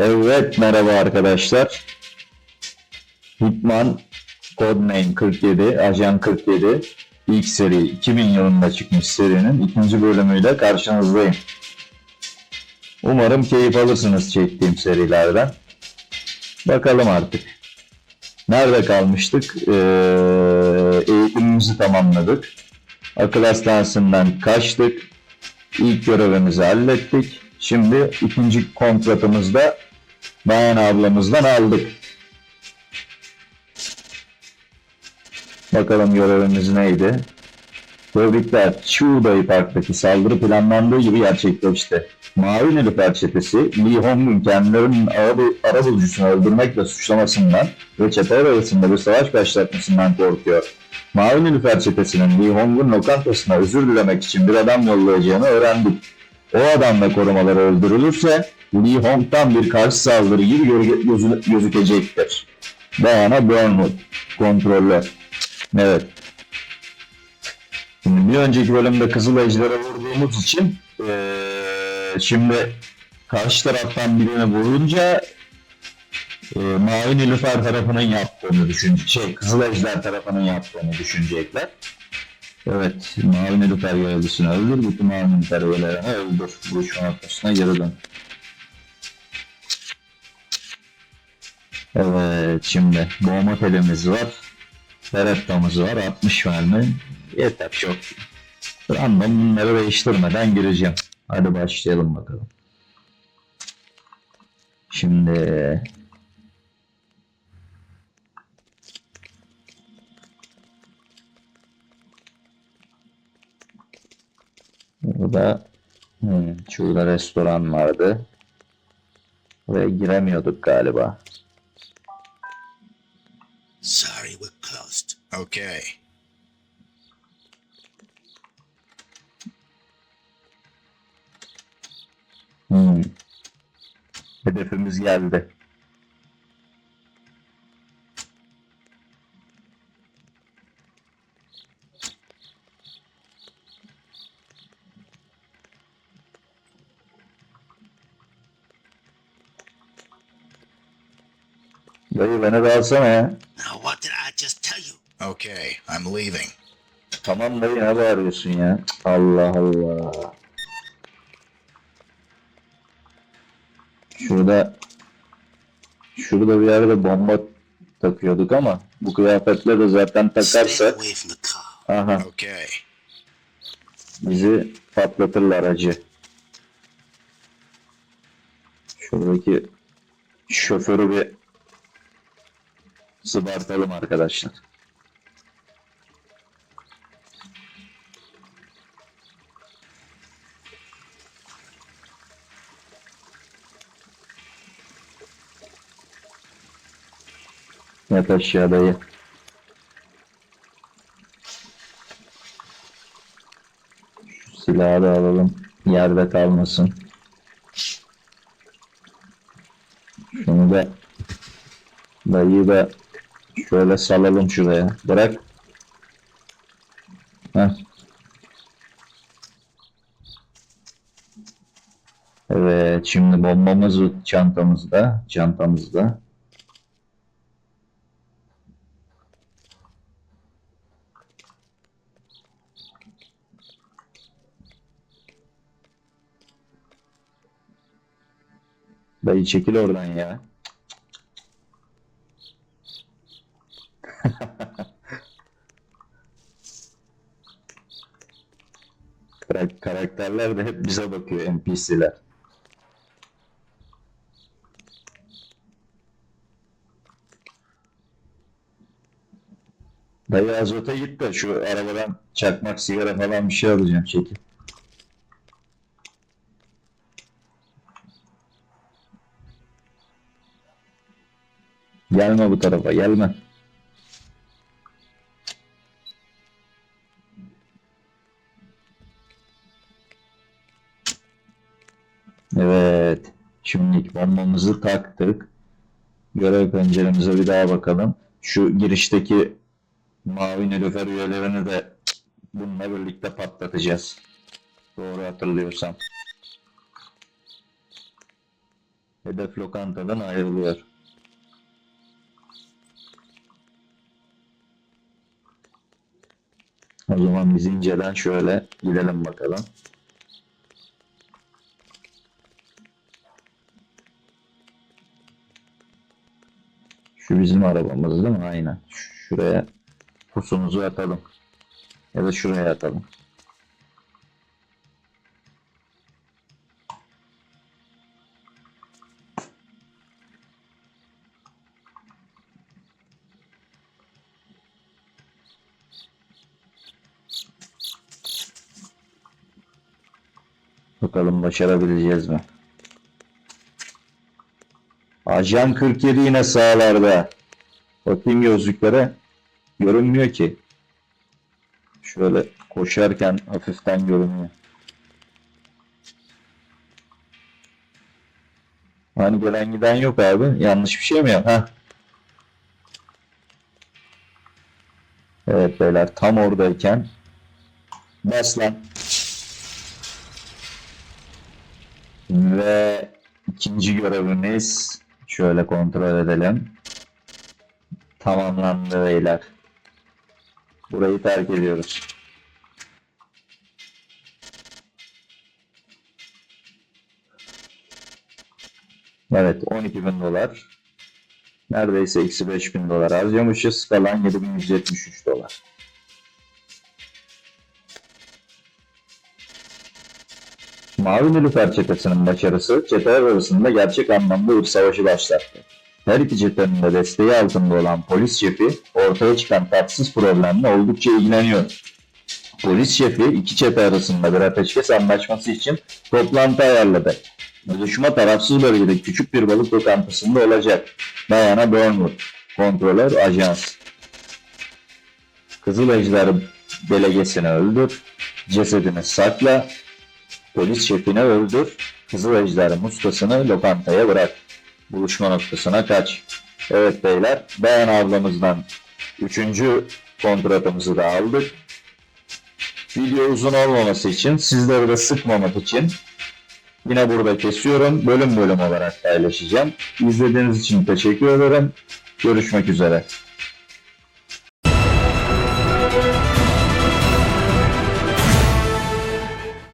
Evet merhaba arkadaşlar. Hitman Codename 47, Ajan 47 ilk seri 2000 yılında çıkmış serinin ikinci bölümüyle karşınızdayım. Umarım keyif alırsınız çektiğim serilerden. Bakalım artık. Nerede kalmıştık? Ee, eğitimimizi tamamladık. Akıl hastanesinden kaçtık. İlk görevimizi hallettik. Şimdi ikinci kontratımızda Bayan ablamızdan aldık. Bakalım görevimiz neydi? Tebrikler. Chuday Park'taki saldırı planlandığı gibi gerçekleşti. Mavi Nilüfer çetesi Lee Hong'un kendilerinin arabul, arabulucusunu öldürmekle suçlamasından ve çeteler arasında bir savaş başlatmasından korkuyor. Mavi Nilüfer çetesinin Lee Hong'un lokantasına özür dilemek için bir adam yollayacağını öğrendik. O adam ve korumaları öldürülürse Lee Hong'dan bir karşı saldırı gibi gö- gözü- gözükecektir. Diana Burnwood, kontrolör. Evet. Şimdi bir önceki bölümde Kızıl Ejder'e vurduğumuz için eee, şimdi karşı taraftan birini vurunca eee Mavi Nilüfer tarafının yaptığını düşün, şey Kızıl Ejder tarafının yaptığını düşünecekler. Evet, Mavi Nilüfer görevlisini öldür, bütün Mavi Nilüfer üyelerini öldür. Bu işin ortasına geri dön. Evet, şimdi boğma telimiz var. Beretta'mız var, 60 mermi. Yeter çok. Random bunları değiştirmeden gireceğim. Hadi başlayalım bakalım. Şimdi burada hmm, şurada restoran vardı. Oraya giremiyorduk galiba. Sorry, we're. Okay. Hmm. Hedefimiz geldi. Dayı beni de alsana ya. Okay, I'm leaving. Tamam dayı ne bağırıyorsun ya? Allah Allah. Şurada şurada bir yerde bomba takıyorduk ama bu kıyafetle de zaten takarsak aha Okay. bizi patlatırlar acı. Şuradaki şoförü bir zıbartalım arkadaşlar. Yat aşağı dayı. Şu silahı da alalım. Yerde kalmasın. Şunu da dayıyı da şöyle salalım şuraya. Bırak. Heh. Evet, şimdi bombamız çantamızda, çantamızda. Dayı çekil oradan ya. Karak- Karakterler de hep bize bakıyor NPC'ler. Dayı azota git de şu arabadan çakmak sigara falan bir şey alacağım çekil. Gelme bu tarafa gelme. Evet. Şimdi bombamızı taktık. Görev penceremize bir daha bakalım. Şu girişteki mavi nilüfer üyelerini de bununla birlikte patlatacağız. Doğru hatırlıyorsam. Hedef lokantadan ayrılıyor. O zaman biz inceden şöyle gidelim bakalım. Şu bizim arabamız değil mi? Aynen. Şuraya pusumuzu atalım. Ya da şuraya atalım. Bakalım başarabileceğiz mi? Ajan 47 yine sağlarda. Bakayım gözlüklere. Görünmüyor ki. Şöyle koşarken hafiften görünüyor. Hani gelen giden yok abi. Yanlış bir şey mi yap? Heh. Evet beyler tam oradayken bas lan. Ve ikinci görevimiz şöyle kontrol edelim. Tamamlandı beyler. Burayı terk ediyoruz. Evet 12 bin dolar. Neredeyse eksi 5 bin dolar harcamışız. Kalan 7173 dolar. Mavi Nilüfer çetesinin başarısı çeteler arasında gerçek anlamda bir savaşı başlattı. Her iki çetenin de desteği altında olan polis şefi ortaya çıkan tatsız problemle oldukça ilgileniyor. Polis şefi iki çete arasında bir ateşkes anlaşması için toplantı ayarladı. Buluşma tarafsız bölgede küçük bir balık lokantasında olacak. Diana Burnwood, kontrolör ajans. Kızıl Ejder delegesini öldür, cesedini sakla, polis şefini öldür, Kızıl Ejder mustasını lokantaya bırak. Buluşma noktasına kaç. Evet beyler, Dayan ablamızdan üçüncü kontratımızı da aldık. Video uzun olmaması için, sizleri de sıkmamak için yine burada kesiyorum. Bölüm bölüm olarak paylaşacağım. İzlediğiniz için teşekkür ederim. Görüşmek üzere.